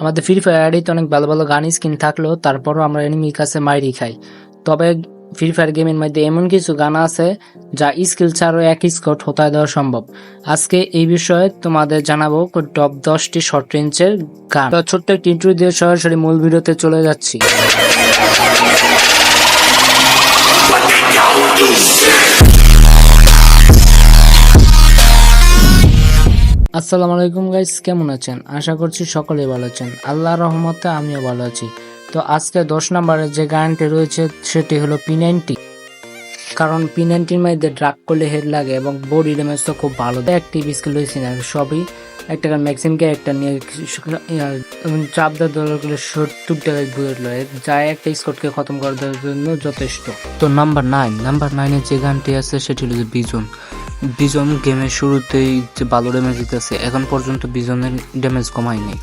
আমাদের ফ্রি ফায়ারে তো অনেক ভালো ভালো গান স্কিন থাকলেও তারপরও আমরা এনিমির কাছে মাইরি খাই। তবে ফ্রি ফায়ার গেমের মধ্যে এমন কিছু গান আছে যা স্কিল ছাড়াও এক স্কট হতায় দেওয়া সম্ভব। আজকে এই বিষয়ে তোমাদের জানাব টপ দশটি শর্ট রেঞ্জের গান। ছোট্ট একটি ইন্টারভিউ দিয়ে সরাসরি মূল ভিডিওতে চলে যাচ্ছি। আসসালামু আলাইকুম গাইস, কেমন আছেন? আশা করছি সকলেই ভালো আছেন। আল্লাহর রহমতে আমিও ভালো আছি। তো আজকে দশ নম্বরে যে গানটি রয়েছে, সেটি হলো পি নাইনটি কারণ পি নাইনটির মধ্যে ড্রাগ করলে হেড লাগে এবং বডি ড্যামেজ তো খুব ভালো। অ্যাক্টিভ স্কিল রয়েছে না, সবই। একটা ম্যাক্সিমাম ক্যারেক্টার নিয়ে চাপ দেওয়ার দরকার করলে সত্তর টাকায় বুয়েট লয় যা একটা স্কটকে খতম করে দেওয়ার জন্য যথেষ্ট। তো নাম্বার নাইন নাম্বার নাইনের যে গানটি আছে, সেটি হলো বিজন বিজন গেমের শুরুতেই যে ভালো ড্যামেজ দিতেছে, এখন পর্যন্ত বিজনের ড্যামেজ কমায়নি।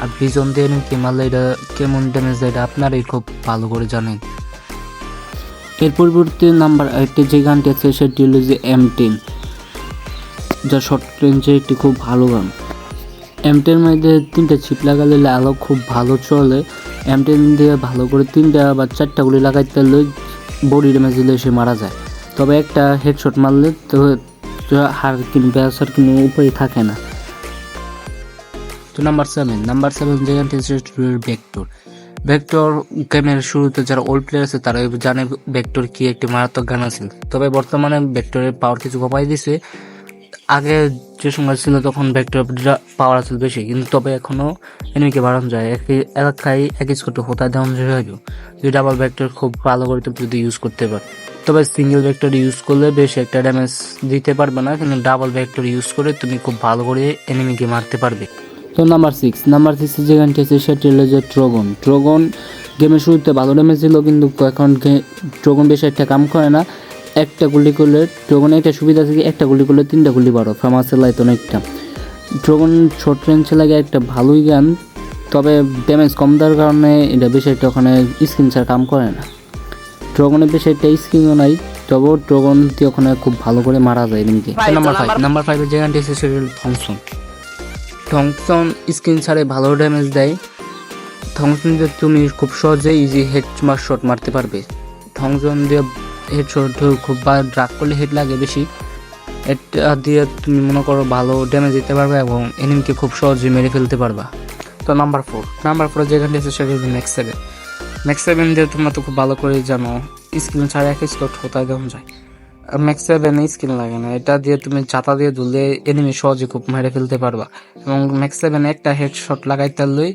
আর বিজন দিয়ে কি মারলে এটা, কেমন ড্যামেজ দেয় এটা আপনারাই খুব ভালো করে জানেন। এর পরিবর্তে নাম্বার এইটে যে গানটি আছে, সেটি হলো যে এম টেন যা শর্ট রেঞ্জে একটি খুব ভালো গান। এম টেন মধ্যে তিনটা ছিপ লাগালে আলো খুব ভালো চলে। এম টেন দিয়ে ভালো করে তিনটা বা চারটা গুলি লাগাইতে বডি ড্যামেজ দিলে সে মারা যায়। তবে একটা হেডশট মারলে হার কিনবে আসার কোনো উপায় থাকে না। তো নাম্বার সেভেন নাম্বার সেভেন যেখানটি ভেক্টর ভেক্টর গেমের শুরুতে যারা ওল্ড প্লেয়ার আছে, তারা জানে ভেক্টর কি একটি মারাত্মক গান আছে। তবে বর্তমানে ভেক্টরের পাওয়ার কিছু কমাই দিছে। আগে যে সময় ছিল, তখন ভেক্টর পাওয়ার আছে বেশি। কিন্তু তবে এখনও এনিমিকে বাড়ানো যায়। একই এলাকায় এক স্কোরটা হতা দেওয়া যদি ডাবল ভেক্টর খুব ভালো করে তুমি যদি ইউজ করতে পার। তবে সিঙ্গেল ভেক্টর ইউজ করলে বেশি একটা ড্যামেজ দিতে পারবে না, কিন্তু ডাবল ভেক্টর ইউজ করে তুমি খুব ভালো করে এনিমিকে মারতে পারবে। তো নাম্বার সিক্স নাম্বার সিক্সের যে গানটি আছে, সেটি হলো যে ট্রগন ট্রগন গেমের শুরুতে ভালো ড্যামেজ ছিল কিন্তু এখন ট্রগন বেশি একটা কাম করে না। একটা গুলি করলে ড্রাগনে একটা সুবিধা আছে কি? একটা গুলি করলে তিনটা গুলি বাড়ো। ফেমাসের লাইত অনেকটা। ড্রাগন শর্ট রেঞ্জ লাগে একটা ভালোই গান, তবে ড্যামেজ কম দেওয়ার কারণে এটা বেশি একটা ওখানে স্ক্রিন ছাড়া কাম করে না। ড্রাগনের বেশি একটা স্ক্রিনও নাই তবেও ড্রাগন দিয়ে ওখানে খুব ভালো করে মারা যায় এমনিকে নাম্বার ফাইভ নাম্বার ফাইভের যে গানটি আছে সেটা হলো থমসন থমসন স্ক্রিন ছাড়ে ভালো ড্যামেজ দেয়। থমসন দিয়ে তুমি খুব সহজে ইজি হেড মার শট মারতে পারবে। থমসন দিয়ে হেড শট খুব ড্রাগ করলে হেড লাগে বেশি। এটা দিয়ে তুমি মনে করো ভালো ড্যামেজ দিতে পারবে এবং এনিমিকে খুব সহজে মেরে ফেলতে পারবা। তো নাম্বার ফোর নাম্বার ফোর যেখানে আছে সেটা হচ্ছে ম্যাক্স সেভেন ম্যাক্স সেভেন দিয়ে তোমরা তো খুব ভালো করে জানো স্ক্রিন ছাড়া এক স্কট হতায় দেওয়া যায়? ম্যাক্স সেভেন স্ক্রিন লাগে না, এটা দিয়ে তুমি ছাতা দিয়ে ধুলে এনিমি সহজে খুব মেরে ফেলতে পারবা। এবং ম্যাক্স সেভেন একটা হেড শট লাগাইতে লই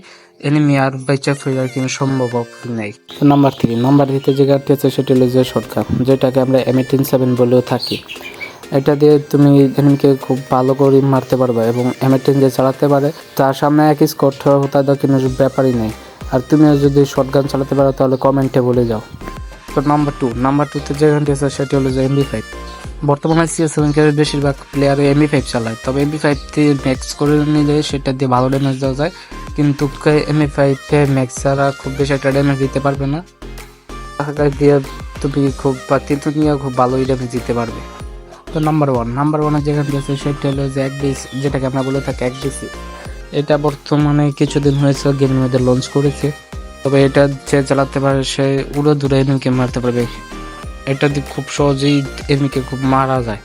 এনিমি আর বেঁচে ফেরার কিন্তু সম্ভব নেই। তো নাম্বার থ্রি নাম্বার থ্রিতে যে গাড়িটি আছে সেটা হলো যে শর্টকাট যেটাকে আমরা এম এইটিন সেভেন বলেও থাকি। এটা দিয়ে তুমি এনিমিকে খুব ভালো করে মারতে পারবে এবং এম এইটিন যে চালাতে পারে, তার সামনে এক স্কট হতে কিন্তু ব্যাপারই নেই। আর তুমিও যদি শর্ট গান চালাতে পারো, তাহলে কমেন্টে বলে যাও। তো নাম্বার টু নাম্বার টুতে যে গানটি আছে সেটি হলো যে এমবি ফাইভ বর্তমানে সিএস সেভেন কে বেশিরভাগ প্লেয়ার এমবি ফাইভ চালায়। তবে এমবি ফাইভ দিয়ে ম্যাক্স করে নিলে সেটা দিয়ে ভালো ড্যামেজ দেওয়া যায়। কিন্তু এমবি ফাইভে ম্যাক্স ছাড়া খুব বেশি একটা ড্যামেজ দিতে পারবে না। দিয়ে তুমি খুব, বা কিন্তু নিয়ে খুব ভালোই ড্যামেজ দিতে পারবে। তো নাম্বার ওয়ান নাম্বার ওয়ানের যেখানে আছে সেটা হলো যে এক ডিস যেটাকে আমরা বলে থাকি এক ডিসি এটা বর্তমানে কিছুদিন হয়েছে গেমের মধ্যে লঞ্চ করেছে। তবে এটা যে চালাতে পারে, সে উড়ো দূরে এনিমিকে মারতে পারবে। এটা দিয়ে খুব সহজেই এনিমিকে খুব মারা যায়।